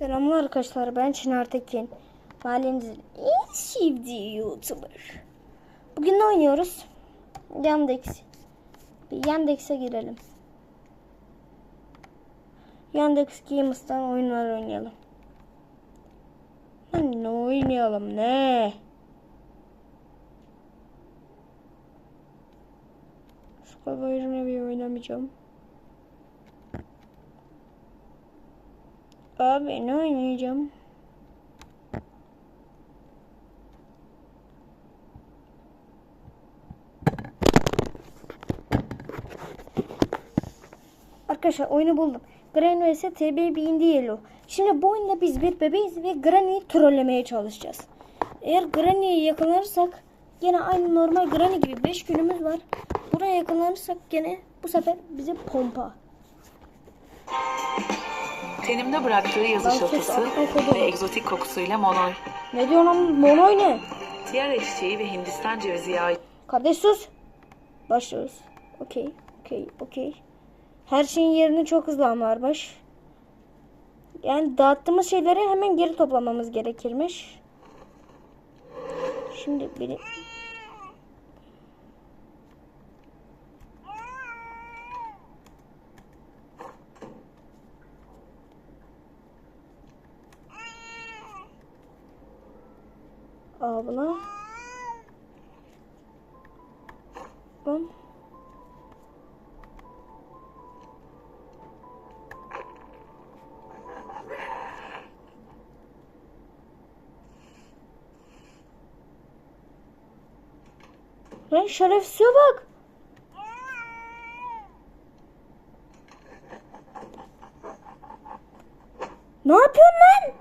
Selamlar arkadaşlar ben Çınar Tekin. Mahallemizin en sevdiği YouTuber. Bugün ne oynuyoruz? Yandex. Bir Yandex'e girelim. Yandex Games'tan oyunlar oynayalım. Ne oynayalım ne? Survivor'ını bir oynamayacağım. Abi ne oynayacağım? Arkadaşlar oyunu buldum. Granny vs TB Bindi Yellow. Şimdi bu oyunda biz bir bebeğiz ve Granny'yi trollemeye çalışacağız. Eğer Granny'yi yakalarsak gene aynı normal Granny gibi 5 günümüz var. Buraya yakalanırsak gene bu sefer bize pompa. Tenimde bıraktığı yazı kodum. ve egzotik kokusuyla Monoy. Ne diyorsun lan? Monoy ne? Tiara çiçeği ve Hindistan cevizi ait Kardeş sus. Başlıyoruz. Okey. Okey. Okey. Her şeyin yerini çok hızlı anlarmış. Yani dağıttığımız şeyleri hemen geri toplamamız gerekirmiş. Şimdi beni... Abla. Lan. Lan şerefsize bak. Ne yapıyorsun lan?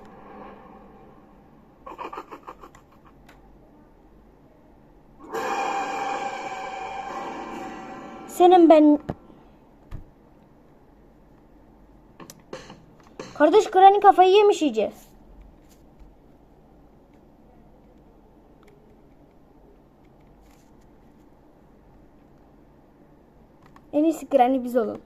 Senin ben... Kardeş Granny kafayı yemiş iyice. En iyisi Granny biz olalım.